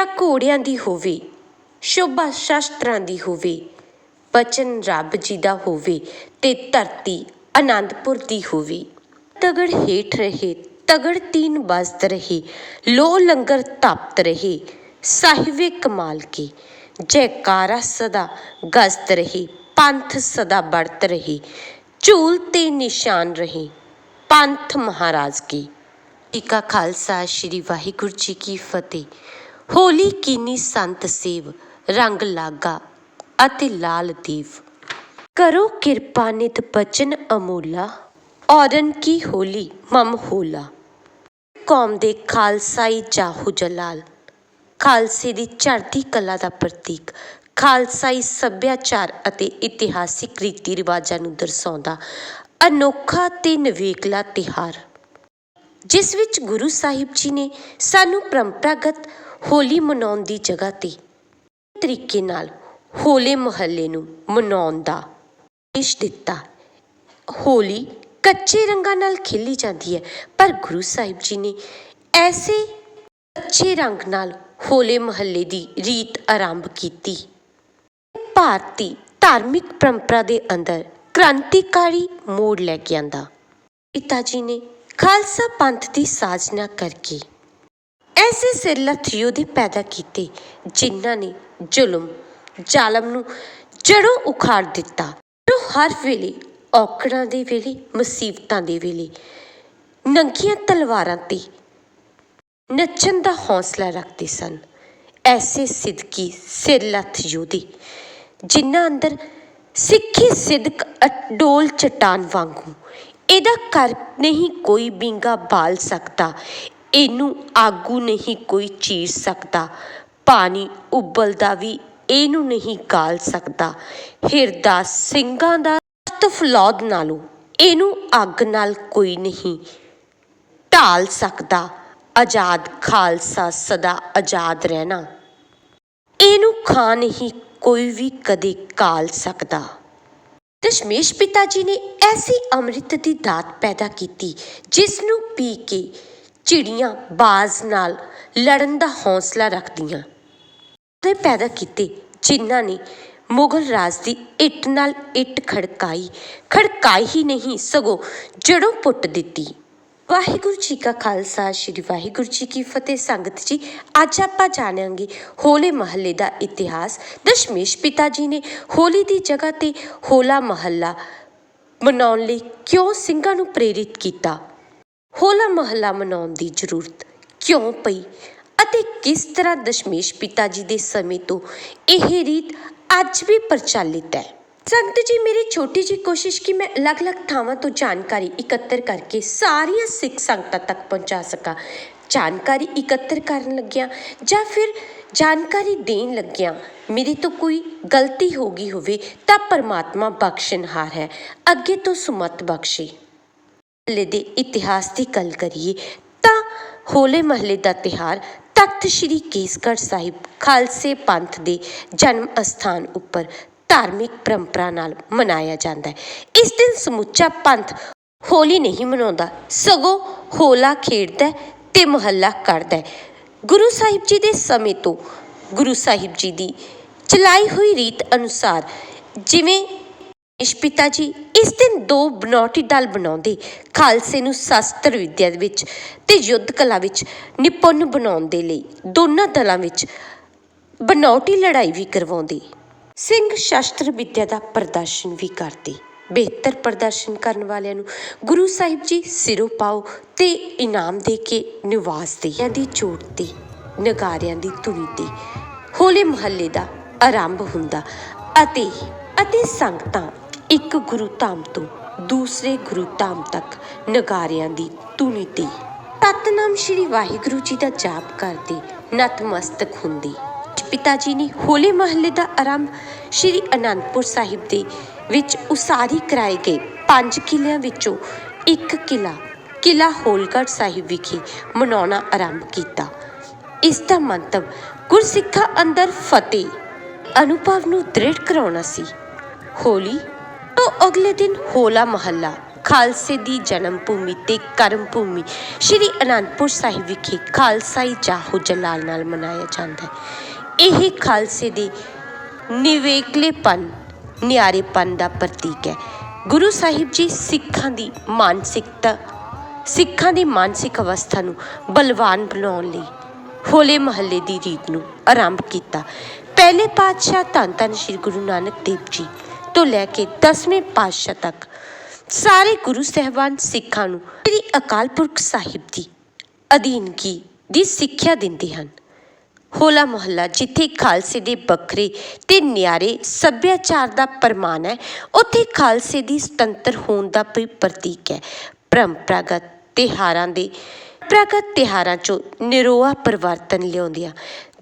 ਇੱਟਾਂ ਘੋੜਿਆਂ ਦੀ ਹੋਵੇ, ਸ਼ੋਭਾ ਸ਼ਸਤਰਾਂ ਦੀ ਹੋਵੇ, ਬਚਨ ਰੱਬ ਜੀ ਦਾ ਹੋਵੇ ਤੇ ਧਰਤੀ ਆਨੰਦਪੁਰ ਦੀ ਹੋਵੇ। ਤਗੜ ਹੇਠ ਰਹੇ, ਤਗੜ ਤੀਨ ਬਸਤ ਰਹੇ ਲੋ ਲੰਗਰ ਤਪਤ ਰਹੇ, ਸਾਹਿਬੇ ਕਮਾਲ ਕੀ, ਜੈਕਾਰਾ ਸਦਾ ਗਸਤ ਰਹੀ, ਪੰਥ ਸਦਾ ਬੜਤ ਰਹੀ, ਝੂਲ ਤੇ ਨਿਸ਼ਾਨ ਰਹੇ, ਪੰਥ ਮਹਾਰਾਜ ਕੀ। ਜੀ ਖਾਲਸਾ, ਸ੍ਰੀ ਵਾਹਿਗੁਰੂ ਜੀ ਕੀ ਫਤਿਹ। ਹੋਲੀ ਕੀਨੀ ਸੰਤ ਸੇਵ, ਰੰਗ ਲਾਗਾ ਅਤੇ ਲਾਲ ਦੀਵ। ਕਰੋ ਕਿਰਪਾ ਨਿਤ ਬਚਨ ਅਮੋਲਾ, ਔਰਨ ਕੀ ਹੋਲੀ ਮਮ ਹੋਲਾ। ਕੌਮ ਦੇ ਖਾਲਸਾਈ ਜਾਹੂ ਜਲਾਲ, ਖਾਲਸੇ ਦੀ ਚੜ੍ਹਦੀ ਕਲਾ ਦਾ ਪ੍ਰਤੀਕ, ਖਾਲਸਾਈ ਸੱਭਿਆਚਾਰ ਅਤੇ ਇਤਿਹਾਸਿਕ ਰੀਤੀ ਰਿਵਾਜਾਂ ਨੂੰ ਦਰਸਾਉਂਦਾ ਅਨੋਖਾ ਤੇ ਨਵੇਕਲਾ ਤਿਹਾਰ ਜਿਸ ਵਿੱਚ ਗੁਰੂ ਸਾਹਿਬ ਜੀ ਨੇ ਸਾਨੂੰ ਪਰੰਪਰਾਗਤ ਹੋਲੀ ਮਨਾਉਣ ਦੀ ਜਗ੍ਹਾ ਤੇ। ਤਰੀਕੇ ਨਾਲ ਹੋਲੇ ਮਹੱਲੇ ਨੂੰ ਮਨਾਉਣ ਦਾ ਇਸ਼ ਦਿੱਤਾ। ਹੋਲੀ ਕੱਚੇ ਰੰਗਾਂ ਨਾਲ ਖੇਲੀ ਜਾਂਦੀ ਹੈ, ਪਰ ਗੁਰੂ ਸਾਹਿਬ ਜੀ ਨੇ ਐਸੇ ਕੱਚੇ ਰੰਗ ਨਾਲ ਹੋਲੇ ਮਹੱਲੇ ਦੀ ਰੀਤ ਆਰੰਭ ਕੀਤੀ। ਭਾਰਤੀ ਧਾਰਮਿਕ ਪਰੰਪਰਾ ਦੇ ਅੰਦਰ ਕ੍ਰਾਂਤੀਕਾਰੀ ਮੋੜ ਲੈ ਕੇ ਆਂਦਾ। ਪਿਤਾ ਜੀ ਨੇ ਖਾਲਸਾ ਪੰਥ ਦੀ ਸਾਜਨਾ ਕਰਕੇ ਐਸੇ ਸਿਰਲੱਥ ਯੋਧੇ ਪੈਦਾ ਕੀਤੇ, ਜਿਨ੍ਹਾਂ ਨੇ ਜ਼ੁਲਮ, ਜ਼ਾਲਮ ਨੂੰ ਜੜੋਂ ਉਖਾੜ ਦਿੱਤਾ। ਜੋ ਹਰ ਵੇਲੇ ਔਕੜਾਂ ਦੇ ਵੇਲੇ, ਮੁਸੀਬਤਾਂ ਦੇ ਵੇਲੇ, ਨੰਗੀਆਂ ਤਲਵਾਰਾਂ ਤੇ ਨੱਚਣ ਦਾ ਹੌਸਲਾ ਰੱਖਦੇ ਸਨ। ਐਸੇ ਸਿੱਧਕੀ ਸਿਰਲੱਥ ਯੋਧੇ ਜਿਨ੍ਹਾਂ ਅੰਦਰ ਸਿੱਖੀ ਸਿਦਕ ਅਡੋਲ ਚਟਾਨ ਵਾਂਗੂ। ਇਹਦਾ ਕਰ ਨਹੀਂ ਕੋਈ ਬਿੰਗਾ ਬਾਲ ਸਕਦਾ। ਇਹਨੂੰ ਆਗੂ ਨਹੀਂ ਕੋਈ ਚੀਰ ਸਕਦਾ। ਪਾਣੀ ਉਬਲਦਾ ਵੀ ਇਹਨੂੰ ਨਹੀਂ ਗਾਲ ਸਕਦਾ। ਹਿਰਦਾ ਸਿੰਘਾਂ ਦਾ ਤਫਲੌਦ ਨਾਲੋਂ ਇਹਨੂੰ ਅੱਗ ਨਾਲ ਕੋਈ ਨਹੀਂ ਢਾਲ ਸਕਦਾ। ਆਜ਼ਾਦ ਖਾਲਸਾ ਸਦਾ ਆਜ਼ਾਦ ਰਹਿਣਾ। ਇਹਨੂੰ ਖਾਂ ਨਹੀਂ ਕੋਈ ਵੀ ਕਦੇ ਕਾਲ ਸਕਦਾ। ਦਸ਼ਮੇਸ਼ ਪਿਤਾ ਜੀ ਨੇ ਐਸੀ ਅੰਮ੍ਰਿਤ ਦੀ ਦਾਤ ਪੈਦਾ ਕੀਤੀ ਜਿਸ ਨੂੰ ਪੀ ਕੇ ਚਿੜੀਆਂ ਬਾਜ਼ ਨਾਲ ਲੜਨ ਦਾ ਹੌਸਲਾ ਰੱਖਦੀਆਂ। ਤੇ ਪੈਦਾ ਕੀਤੇ, ਜਿਨ੍ਹਾਂ ਨੇ ਮੁਗਲ ਰਾਜ ਦੀ ਇੱਟ ਨਾਲ ਇੱਟ ਖੜਕਾਈ। ਖੜਕਾਈ ਹੀ ਨਹੀਂ, ਸਗੋਂ ਜੜੋਂ ਪੁੱਟ ਦਿੱਤੀ। ਵਾਹਿਗੁਰੂ ਜੀ ਕਾ ਖਾਲਸਾ, ਸ੍ਰੀ ਵਾਹਿਗੁਰੂ ਜੀ ਕੀ ਫਤਿਹ। ਸੰਗਤ ਜੀ, ਅੱਜ ਆਪਾਂ ਜਾਣਾਂਗੇ ਹੋਲੇ ਮਹੱਲੇ ਦਾ ਇਤਿਹਾਸ। ਦਸ਼ਮੇਸ਼ ਪਿਤਾ ਜੀ ਨੇ ਹੋਲੀ ਦੀ ਜਗ੍ਹਾ ਤੇ ਹੋਲਾ ਮਹੱਲਾ ਮਨਾਉਣ ਲਈ ਕਿਉਂ ਸਿੰਘਾਂ ਨੂੰ ਪ੍ਰੇਰਿਤ ਕੀਤਾ? ਹੋਲਾ ਮਹੱਲਾ ਮਨਾਉਣ ਦੀ ਜ਼ਰੂਰਤ ਕਿਉਂ ਪਈ ਅਤੇ ਕਿਸ ਤਰ੍ਹਾਂ ਦਸ਼ਮੇਸ਼ ਪਿਤਾ ਜੀ ਦੇ ਸਮੇਂ ਤੋਂ ਇਹ ਰੀਤ ਅੱਜ ਵੀ ਪ੍ਰਚਲਿਤ ਹੈ? ਸੰਗਤ ਜੀ, ਮੇਰੀ ਛੋਟੀ ਜੀ ਕੋਸ਼ਿਸ਼ ਕਿ ਮੈਂ ਅਲੱਗ-ਅਲੱਗ ਥਾਵਾਂ ਤੋਂ ਜਾਣਕਾਰੀ ਇਕੱਤਰ ਕਰਕੇ ਸਾਰੀਆਂ ਸਿੱਖ ਸੰਗਤਾਂ ਤੱਕ ਪਹੁੰਚਾ ਸਕਾਂ। ਜਾਣਕਾਰੀ ਇਕੱਤਰ ਕਰਨ ਲੱਗਿਆ ਜਾਂ ਫਿਰ ਜਾਣਕਾਰੀ ਦੇਣ ਲੱਗਿਆਂ ਮੇਰੇ ਤੋਂ ਕੋਈ ਗਲਤੀ ਹੋ ਗਈ ਹੋਵੇ ਤਾਂ ਪਰਮਾਤਮਾ ਬਖਸ਼ਣਹਾਰ ਹੈ। ਅੱਗੇ ਤੋਂ ਸੁਮਤ ਬਖਸ਼ੇ। ਮਹੱਲੇ ਦੇ ਇਤਿਹਾਸ ਦੀ ਗੱਲ ਕਰੀਏ ਤਾਂ ਹੋਲੇ ਮਹੱਲੇ ਦਾ ਤਿਹਾਰ ਤਖਤ ਸ੍ਰੀ ਕੇਸਗੜ੍ਹ ਸਾਹਿਬ ਖਾਲਸੇ ਪੰਥ ਦੇ ਜਨਮ ਅਸਥਾਨ ਉੱਪਰ ਧਾਰਮਿਕ ਪਰੰਪਰਾ ਨਾਲ ਮਨਾਇਆ ਜਾਂਦਾ ਹੈ। ਇਸ ਦਿਨ ਸਮੁੱਚਾ ਪੰਥ ਹੋਲੀ ਨਹੀਂ ਮਨਾਉਂਦਾ, ਸਗੋਂ ਹੋਲਾ ਖੇਡਦਾ ਹੈ ਤੇ ਮਹੱਲਾ ਕੱਢਦਾ ਗੁਰੂ ਸਾਹਿਬ ਜੀ ਦੇ ਸਮੇਂ ਤੋਂ ਗੁਰੂ ਸਾਹਿਬ ਜੀ ਦੀ ਚਲਾਈ ਹੋਈ ਰੀਤ ਅਨੁਸਾਰ ਜਿਵੇਂ ਪਿਤਾ ਜੀ ਇਸ ਦਿਨ ਦੋ ਬਨੌਟੀ ਦਲ ਬਣਾਉਂਦੇ, ਖਾਲਸੇ ਨੂੰ ਸ਼ਾਸਤਰ ਵਿੱਦਿਆ ਵਿੱਚ ਤੇ ਯੁੱਧ ਕਲਾ ਵਿੱਚ ਨਿਪੁੰਨ ਬਣਾਉਣ ਦੇ ਲਈ। ਦੋਨਾਂ ਦਲਾਂ ਵਿੱਚ ਬਨੌਟੀ ਲੜਾਈ ਵੀ ਕਰਵਾਉਂਦੇ। ਸਿੰਘ ਸ਼ਸਤਰ ਵਿੱਦਿਆ ਦਾ ਪ੍ਰਦਰਸ਼ਨ ਵੀ ਕਰਦੇ। ਬਿਹਤਰ ਪ੍ਰਦਰਸ਼ਨ ਕਰਨ ਵਾਲਿਆਂ ਨੂੰ ਗੁਰੂ ਸਾਹਿਬ ਜੀ ਸਿਰੋਂ ਪਾਓ ਤੇ ਇਨਾਮ ਦੇ ਕੇ ਨਿਵਾਸ ਦੇ। ਦੀ ਚੋਟ ਤੇ, ਨਗਾਰਿਆਂ ਦੀ ਧੁਨੀ ਤੇ, ਹੋਲੇ ਮਹੱਲੇ ਦਾ ਆਰੰਭ ਹੁੰਦਾ ਅਤੇ ਅਤੇ ਸੰਗਤਾਂ ਇੱਕ ਗੁਰੂ ਧਾਮ ਤੋਂ ਦੂਸਰੇ ਗੁਰੂ ਧਾਮ ਤੱਕ ਨਗਾਰਿਆਂ ਦੀ ਧੁਨੀ ਤੇ। ਸਤਨਾਮ ਸ਼੍ਰੀ ਵਾਹਿਗੁਰੂ ਜੀ ਦਾ ਜਾਪ ਕਰਦੇ ਨਤਮਸਤਕ ਹੁੰਦੇ। ਪਿਤਾ ਜੀ ਨੇ ਹੋਲੇ ਮਹੱਲੇ ਦਾ ਆਰੰਭ ਸ਼੍ਰੀ ਅਨੰਦਪੁਰ ਸਾਹਿਬ ਦੇ ਵਿੱਚ ਉਸਾਰੀ ਕਰਾਏ ਗਏ। ਪੰਜ ਕਿਲਿਆਂ ਵਿੱਚੋਂ ਇੱਕ ਕਿਲਾ ਕਿਲਾ ਹੋਲਗੜ੍ਹ ਸਾਹਿਬ ਵਿਖੇ ਮਨਾਉਣਾ ਆਰੰਭ ਕੀਤਾ। ਇਸ ਦਾ ਮੰਤਵ ਗੁਰਸਿੱਖਾਂ ਅੰਦਰ ਫਤਿਹ, ਅਨੁਭਵ ਨੂੰ ਦ੍ਰਿੜ ਕਰਾਉਣਾ ਸੀ। ਹੋਲੀ ਤੋਂ ਅਗਲੇ ਦਿਨ ਹੋਲਾ ਮਹੱਲਾ, ਖਾਲਸੇ ਦੀ ਜਨਮ ਭੂਮੀ ਤੇ ਕਰਮ ਭੂਮੀ ਸ਼੍ਰੀ ਅਨੰਦਪੁਰ ਸਾਹਿਬ ਵਿਖੇ ਖਾਲਸਾਈ ਜਾਹੋ ਜਲਾਲ ਨਾਲ ਮਨਾਇਆ ਜਾਂਦਾ ਹੈ। ਇਹ ਖਾਲਸੇ ਦੇ ਨਿਵੇਕਲੇਪਨ, ਨਿਆਰੇਪਨ ਦਾ ਪ੍ਰਤੀਕ ਹੈ। ਗੁਰੂ ਸਾਹਿਬ ਜੀ ਸਿੱਖਾਂ ਦੀ ਮਾਨਸਿਕਤਾ, ਸਿੱਖਾਂ ਦੀ ਮਾਨਸਿਕ ਅਵਸਥਾ ਨੂੰ ਬਲਵਾਨ ਬਣਾਉਣ ਲਈ ਹੋਲੇ ਮਹੱਲੇ ਦੀ ਰੀਤ ਨੂੰ ਆਰੰਭ ਕੀਤਾ। ਪਹਿਲੇ ਪਾਤਸ਼ਾਹ ਧੰਨ ਧੰਨ ਸ੍ਰੀ ਗੁਰੂ ਨਾਨਕ ਦੇਵ ਜੀ ਤੋਂ ਲੈ ਕੇ 10ਵੇਂ ਪਾਤਸ਼ਾਹ ਤੱਕ ਸਾਰੇ ਗੁਰੂ ਸਹਿਬਾਨ ਸਿੱਖਾਂ ਨੂੰ ਸ੍ਰੀ ਅਕਾਲ ਪੁਰਖ ਸਾਹਿਬ ਦੀ ਅਧੀਨਗੀ ਦੀ ਸਿੱਖਿਆ ਦਿੰਦੇ ਹਨ। ਹੋਲਾ ਮਹੱਲਾ ਜਿੱਥੇ ਖਾਲਸੇ ਦੇ ਵੱਖਰੇ ਤੇ ਨਿਆਰੇ ਸੱਭਿਆਚਾਰ ਦਾ ਪ੍ਰਮਾਣ ਹੈ, ਉੱਥੇ ਖਾਲਸੇ ਦੀ ਸੁਤੰਤਰ ਹੋਣ ਦਾ ਵੀ ਪ੍ਰਤੀਕ ਹੈ। ਪਰੰਪਰਾਗਤ ਤਿਉਹਾਰਾਂ ਦੇ ਪ੍ਰਗਤ ਤਿਉਹਾਰਾਂ 'ਚੋਂ ਨਿਰੋਆ ਪਰਿਵਰਤਨ ਲਿਆਉਂਦਿਆਂ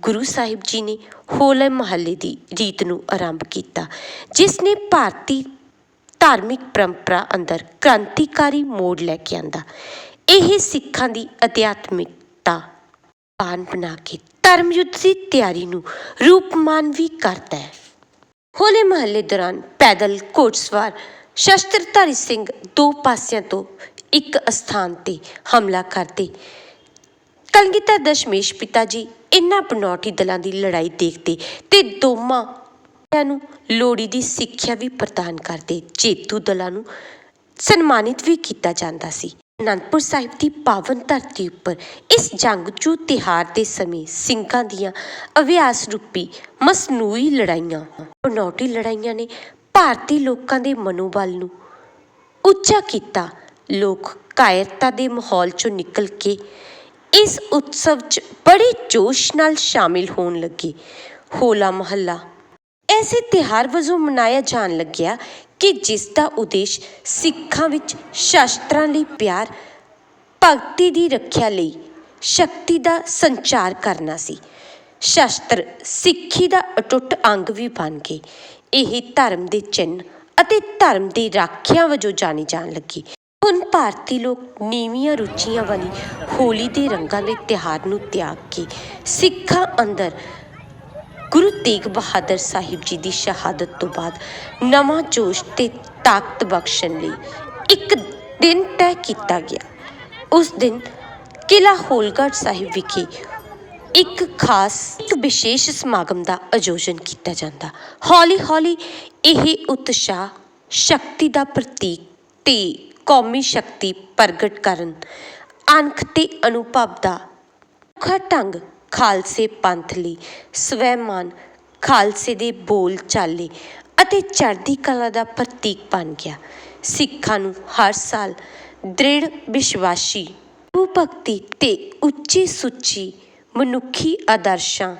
ਗੁਰੂ ਸਾਹਿਬ ਜੀ ਨੇ ਹੋਲੇ ਮਹੱਲੇ ਦੀ ਰੀਤ ਨੂੰ ਆਰੰਭ ਕੀਤਾ, ਜਿਸ ਨੇ ਭਾਰਤੀ ਧਾਰਮਿਕ ਪਰੰਪਰਾ ਅੰਦਰ ਕ੍ਰਾਂਤੀਕਾਰੀ ਮੋੜ ਲੈ ਕੇ ਆਂਦਾ। ਇਹ ਸਿੱਖਾਂ ਦੀ ਅਧਿਆਤਮਿਕਤਾ ਪਾਨ ਬਣਾ ਕੇ ਧਰਮ ਯੁੱਧ ਦੀ ਤਿਆਰੀ ਨੂੰ ਰੂਪਮਾਨ ਵੀ ਕਰਦਾ ਹੈ। ਹੋਲੇ ਮਹੱਲੇ ਦੌਰਾਨ ਪੈਦਲ ਘੋੜਸਵਾਰ ਸ਼ਸਤਰਧਾਰੀ ਸਿੰਘ ਦੋ ਪਾਸਿਆਂ ਤੋਂ ਇੱਕ ਸਥਾਨ ਤੇ ਹਮਲਾ ਕਰਦੇ ਕਲਗੀਧਰ ਦਸ਼ਮੇਸ਼ ਪਿਤਾ ਜੀ ਇਨ੍ਹਾਂ ਬਨੌਟੀ ਦਲਾਂ ਦੀ ਲੜਾਈ ਦੇਖਦੇ ਤੇ ਦੋਵਾਂ ਦਲਾਂ ਨੂੰ ਲੋੜੀ ਦੀ ਸਿੱਖਿਆ ਵੀ ਪ੍ਰਦਾਨ ਕਰਦੇ, ਜੇਤੂ ਦਲਾਂ ਨੂੰ ਸਨਮਾਨਿਤ ਵੀ ਕੀਤਾ ਜਾਂਦਾ ਸੀ। ਅਨੰਦਪੁਰ ਸਾਹਿਬ ਦੀ ਪਾਵਨ ਧਰਤੀ ਉੱਪਰ ਇਸ ਜੰਗਜੂ ਤਿਹਾਰ ਦੇ ਸਮੇਂ ਸਿੰਘਾਂ ਦੀਆਂ ਅਭਿਆਸ ਰੂਪੀ ਮਸਨੂਈ ਲੜਾਈਆਂ ਬਨੌਟੀ ਲੜਾਈਆਂ ਨੇ ਭਾਰਤੀ ਲੋਕਾਂ ਦੇ ਮਨੋਬਲ ਨੂੰ ਉੱਚਾ ਕੀਤਾ। ਲੋਕ ਕਾਇਰਤਾ ਦੇ ਮਾਹੌਲ ਚੋਂ ਨਿਕਲ ਕੇ ਇਸ ਉਤਸਵ 'ਚ ਬੜੇ ਜੋਸ਼ ਨਾਲ ਸ਼ਾਮਿਲ ਹੋਣ ਲੱਗੇ। ਹੋਲਾ ਮਹੱਲਾ। ਐਸੇ ਤਿਉਹਾਰ ਵਜੋਂ ਮਨਾਇਆ ਜਾਣ ਲੱਗਿਆ ਕਿ ਜਿਸ ਦਾ ਉਦੇਸ਼ ਸਿੱਖਾਂ ਵਿੱਚ ਸ਼ਾਸਤਰਾਂ ਲਈ ਪਿਆਰ, ਭਗਤੀ ਦੀ ਰੱਖਿਆ ਲਈ ਸ਼ਕਤੀ ਦਾ ਸੰਚਾਰ ਕਰਨਾ ਸੀ। ਸ਼ਾਸਤਰ ਸਿੱਖੀ ਦਾ ਅਟੁੱਟ ਅੰਗ ਵੀ ਬਣ ਗਏ। ਇਹ ਧਰਮ ਦੇ ਚਿੰਨ੍ਹ ਅਤੇ ਧਰਮ ਦੀ ਰਾਖਿਆ ਵਜੋਂ ਜਾਣੀ ਜਾਣ ਲੱਗੀ। ਹੁਣ ਭਾਰਤੀ ਲੋਕ ਨੀਵੀਆਂ ਰੁਚੀਆਂ ਵਾਲੀ ਹੋਲੀ ਦੇ ਰੰਗਾਂ ਦੇ ਤਿਉਹਾਰ ਨੂੰ ਤਿਆਗ ਕੇ ਸਿੱਖਾਂ ਅੰਦਰ ਗੁਰੂ ਤੇਗ ਬਹਾਦਰ ਸਾਹਿਬ ਜੀ ਦੀ ਸ਼ਹਾਦਤ ਤੋਂ ਬਾਅਦ ਨਵਾਂ ਜੋਸ਼ ਤੇ ਤਾਕਤ ਬਖਸ਼ਣ ਲਈ ਇੱਕ ਦਿਨ ਤੈਅ ਕੀਤਾ ਗਿਆ। ਉਸ ਦਿਨ ਕਿਲਾ ਹੋਲਗੜ੍ਹ ਸਾਹਿਬ ਵਿਖੇ ਇੱਕ ਖਾਸ, ਇੱਕ ਵਿਸ਼ੇਸ਼ ਸਮਾਗਮ ਦਾ ਆਯੋਜਨ ਕੀਤਾ ਜਾਂਦਾ। ਹੌਲੀ-ਹੌਲੀ ਇਹ ਉਤਸ਼ਾਹ, ਸ਼ਕਤੀ ਦਾ ਪ੍ਰਤੀਕ ਤੇ ਕੌਮੀ ਸ਼ਕਤੀ ਪ੍ਰਗਟ ਕਰਨ। ਅਣਖ ਤੇ ਅਨੁਭਵ ਦਾ ਅਨੋਖਾ ਢੰਗ ਖਾਲਸੇ ਪੰਥ ਲਈ, ਸਵੈਮਾਨ ਖਾਲਸੇ ਦੇ ਬੋਲ ਚਾਲੇ ਅਤੇ ਚੜ੍ਹਦੀ ਕਲਾ ਦਾ ਪ੍ਰਤੀਕ ਬਣ ਗਿਆ। ਸਿੱਖਾਂ ਨੂੰ ਹਰ ਸਾਲ ਦ੍ਰਿੜ ਵਿਸ਼ਵਾਸੀ ਗੁਰੂ ਭਗਤੀ ਤੇ ਉੱਚੀ ਸੁੱਚੀ ਮਨੁੱਖੀ ਆਦਰਸ਼ਾਂ,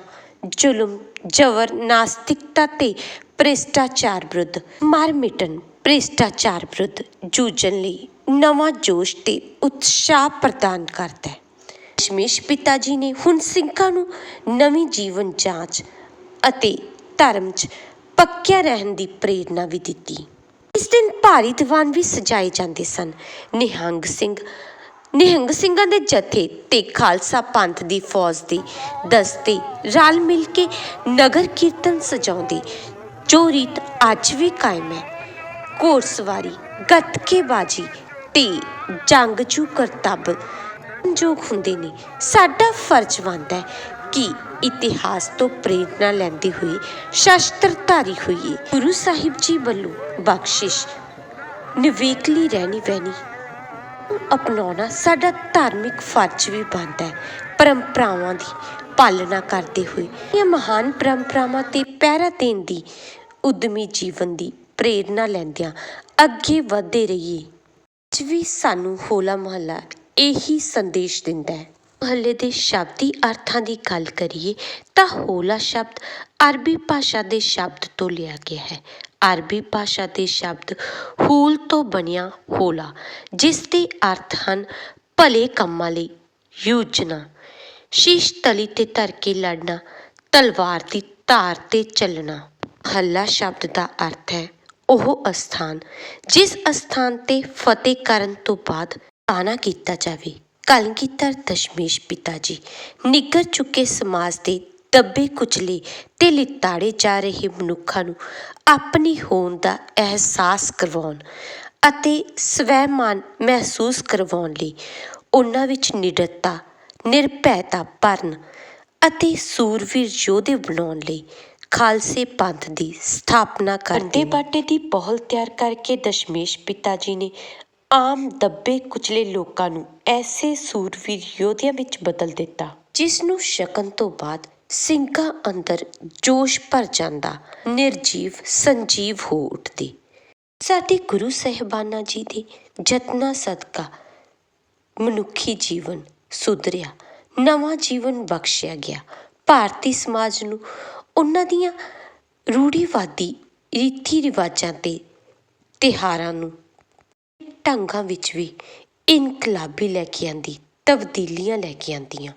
ਜ਼ੁਲਮ, ਜਬਰ, ਨਾਸਤਿਕਤਾ ਤੇ ਭ੍ਰਿਸ਼ਟਾਚਾਰ ਵਿਰੁੱਧ ਮਰ ਮਿਟਣ ਭ੍ਰਿਸ਼ਟਾਚਾਰ ਵਿਰੁੱਧ ਜੂਝਣ ਲਈ ਨਵਾਂ ਜੋਸ਼ ਤੇ ਉਤਸ਼ਾਹ ਪ੍ਰਦਾਨ ਕਰਦਾ ਹੈ। ਦਸ਼ਮੇਸ਼ ਪਿਤਾ ਜੀ ਨੇ ਹੁਣ ਸਿੰਘਾਂ ਨੂੰ ਨਵੀਂ ਜੀਵਨ ਜਾਂਚ ਅਤੇ ਧਰਮ 'ਚ ਪੱਕਿਆ ਰਹਿਣ ਦੀ ਪ੍ਰੇਰਨਾ ਵੀ ਦਿੱਤੀ। ਇਸ ਦਿਨ ਭਾਰੀ ਦੀਵਾਨ ਵੀ ਸਜਾਏ ਜਾਂਦੇ ਸਨ। ਨਿਹੰਗ ਸਿੰਘ, ਨਿਹੰਗ ਸਿੰਘਾਂ ਦੇ ਜਥੇ ਤੇ ਖਾਲਸਾ ਪੰਥ ਦੀ ਫੌਜ ਦੇ ਦਸਤੇ ਰਲ ਮਿਲ ਕੇ ਨਗਰ ਕੀਰਤਨ ਸਜਾਉਂਦੇ। ਜੋ ਰੀਤ ਅੱਜ ਵੀ ਕਾਇਮ ਹੈ। ਘੋੜਸਵਾਰੀ, ਗੱਤਕੇਬਾਜੀ, ਤੇ ਜੰਗਜੂ ਕਰਤੱਵ ਜੋ ਹੁੰਦੇ ਨੇ। ਸਾਡਾ ਫਰਜ਼ ਬਣਦਾ ਹੈ ਕਿ ਇਤਿਹਾਸ ਤੋਂ ਪ੍ਰੇਰਨਾ ਲੈਂਦੇ ਹੋਏ ਸ਼ਸਤਰਧਾਰੀ ਹੋਈਏ। ਗੁਰੂ ਸਾਹਿਬ ਜੀ ਵੱਲੋਂ ਬਖਸ਼ਿਸ਼, ਨਿਵੇਕਲੀ ਰਹਿਣੀ ਵਹਿਣੀ ਅਪਣਾਉਣਾ ਸਾਡਾ ਧਾਰਮਿਕ ਫਰਜ਼ ਵੀ ਬਣਦਾ ਹੈ। ਪਰੰਪਰਾਵਾਂ ਦੀ ਪਾਲਣਾ ਕਰਦੇ ਹੋਏ, ਇਹ ਮਹਾਨ ਪਰੰਪਰਾਵਾਂ ਤੇ ਪਹਿਰਾ ਦੇਣ ਦੀ ਉਦਮੀ ਜੀਵਨ ਦੀ ਪ੍ਰੇਰਨਾ ਲੈਂਦਿਆਂ ਅੱਗੇ ਵਧਦੇ ਰਹੀਏ। ਅੱਜ ਵੀ ਸਾਨੂੰ ਹੋਲਾ ਮਹੱਲਾ ਇਹੀ ਸੰਦੇਸ਼ ਦਿੰਦਾ ਹੈ। ਮਹੱਲੇ ਦੇ ਸ਼ਬਦੀ ਅਰਥਾਂ ਦੀ ਗੱਲ ਕਰੀਏ ਤਾਂ ਹੋਲਾ ਸ਼ਬਦ ਅਰਬੀ ਭਾਸ਼ਾ ਦੇ ਸ਼ਬਦ ਤੋਂ ਲਿਆ ਗਿਆ ਹੈ। ਅਰਬੀ ਭਾਸ਼ਾ ਦੇ ਸ਼ਬਦ ਹੂਲ ਤੋਂ ਬਣਿਆ ਹੋਲਾ, ਜਿਸ ਦੇ ਅਰਥ ਹਨ ਭਲੇ ਕੰਮਾਂ ਲਈ ਯੂਜਨਾ, ਸ਼ੀਸ਼ ਤਲੀ ਤੇ ਧਰ ਕੇ ਲੜਨਾ, ਤਲਵਾਰ ਦੀ ਧਾਰ ਤੇ ਚੱਲਣਾ। ਹੱਲਾ ਸ਼ਬਦ ਦਾ ਅਰਥ ਹੈ ਉਹ ਅਸਥਾਨ, ਜਿਸ ਅਸਥਾਨ ਤੇ ਫਤਿਹ ਕਰਨ ਤੋਂ ਬਾਅਦ ਆਣਾ ਕੀਤਾ ਜਾਵੇ। ਕਲਗੀਧਰ ਦਸ਼ਮੇਸ਼ ਪਿਤਾ ਜੀ ਨਿੱਗਰ ਚੁੱਕੇ ਸਮਾਜ ਦੇ ਦੱਬੇ ਕੁਚਲੇ ਤੇ ਲਿਤਾੜੇ ਜਾ ਰਹੇ ਮਨੁੱਖਾਂ ਨੂੰ ਆਪਣੀ ਹੋਣ ਦਾ ਅਹਿਸਾਸ ਕਰਵਾਉਣ ਅਤੇ ਸਵੈਮਾਨ ਮਹਿਸੂਸ ਕਰਵਾਉਣ ਲਈ ਉਹਨਾਂ ਵਿੱਚ ਨਿਡਰਤਾ, ਨਿਰਭੈਤਾ ਭਰਨ ਅਤੇ ਸੂਰਵੀਰ ਯੋਧੇ ਬਣਾਉਣ ਲਈ ਖਾਲਸੇ ਪੰਥ ਦੀ ਸਥਾਪਨਾ ਕਰਦੇ ਬਾਟੇ ਦੀ ਪਹੁਲ ਤਿਆਰ ਕਰਕੇ ਦਸ਼ਮੇਸ਼ ਪਿਤਾ ਜੀ ਨੇ ਆਮ ਦੱਬੇ ਕੁਚਲੇ ਲੋਕਾਂ ਨੂੰ ਐਸੇ ਸੂਰਵੀਰ ਯੋਧਿਆਂ ਵਿੱਚ ਬਦਲ ਦਿੱਤਾ, ਜਿਸ ਨੂੰ ਛਕਣ ਤੋਂ ਬਾਅਦ ਸਿੰਘਾਂ ਅੰਦਰ ਜੋਸ਼ ਭਰ ਜਾਂਦਾ, ਨਿਰਜੀਵ ਸੰਜੀਵ ਹੋ ਉੱਠਦੇ। ਸਾਡੇ ਗੁਰੂ ਸਾਹਿਬਾਨਾਂ ਜੀ ਦੇ ਯਤਨਾਂ ਸਦਕਾ ਮਨੁੱਖੀ ਜੀਵਨ ਸੁਧਰਿਆ, ਨਵਾਂ ਜੀਵਨ ਬਖਸ਼ਿਆ ਗਿਆ। ਭਾਰਤੀ ਸਮਾਜ ਨੂੰ ਉਹਨਾਂ ਦੀਆਂ ਰੂੜੀਵਾਦੀ ਰੀਤੀ ਰਿਵਾਜਾਂ ਤੇ ਤਿਉਹਾਰਾਂ ਨੂੰ ਢੰਗਾਂ ਵਿੱਚ ਵੀ ਇਨਕਲਾਬੀ ਲੈ ਕੇ ਆਂਦੀ, ਤਬਦੀਲੀਆਂ ਲੈ ਕੇ ਆਂਦੀਆਂ।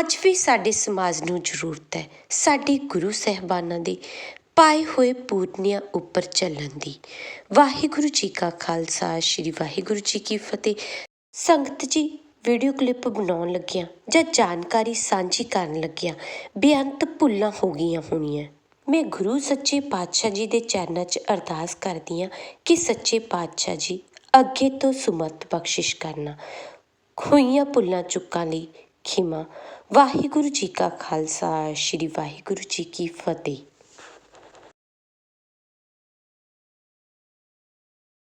ਅੱਜ ਵੀ ਸਾਡੇ ਸਮਾਜ ਨੂੰ ਜ਼ਰੂਰਤ ਹੈ, ਸਾਡੇ ਗੁਰੂ ਸਾਹਿਬਾਨਾਂ ਦੇ ਪਾਏ ਹੋਏ ਪੂਰਨਿਆਂ ਉੱਪਰ ਚੱਲਣ ਦੀ। ਵਾਹਿਗੁਰੂ ਜੀ ਕਾ ਖਾਲਸਾ, ਸ੍ਰੀ ਵਾਹਿਗੁਰੂ ਜੀ ਕੀ ਫਤਿਹ। ਸੰਗਤ ਜੀ ਵੀਡੀਓ ਕਲਿੱਪ ਬਣਾਉਣ ਲੱਗਿਆਂ ਜਾਂ ਜਾਣਕਾਰੀ ਸਾਂਝੀ ਕਰਨ ਲੱਗਿਆਂ। ਬੇਅੰਤ ਭੁੱਲਾਂ ਹੋ ਗਈਆਂ ਹੋਣੀਆਂ। ਮੈਂ ਗੁਰੂ ਸੱਚੇ ਪਾਤਸ਼ਾਹ ਜੀ ਦੇ ਚਰਨਾਂ 'ਚ ਅਰਦਾਸ ਕਰਦੀ ਹਾਂ ਕਿ ਸੱਚੇ ਪਾਤਸ਼ਾਹ ਜੀ ਅੱਗੇ ਤੋਂ ਸੁਮਤ ਬਖਸ਼ਿਸ਼ ਕਰਨਾ। ਖੋਈਆਂ ਭੁੱਲਾਂ ਚੁੱਕਾਂ ਲਈ ਖਿਮਾ। ਵਾਹਿਗੁਰੂ ਜੀ ਕਾ ਖਾਲਸਾ, ਸ੍ਰੀ ਵਾਹਿਗੁਰੂ ਜੀ ਕੀ ਫਤਿਹ।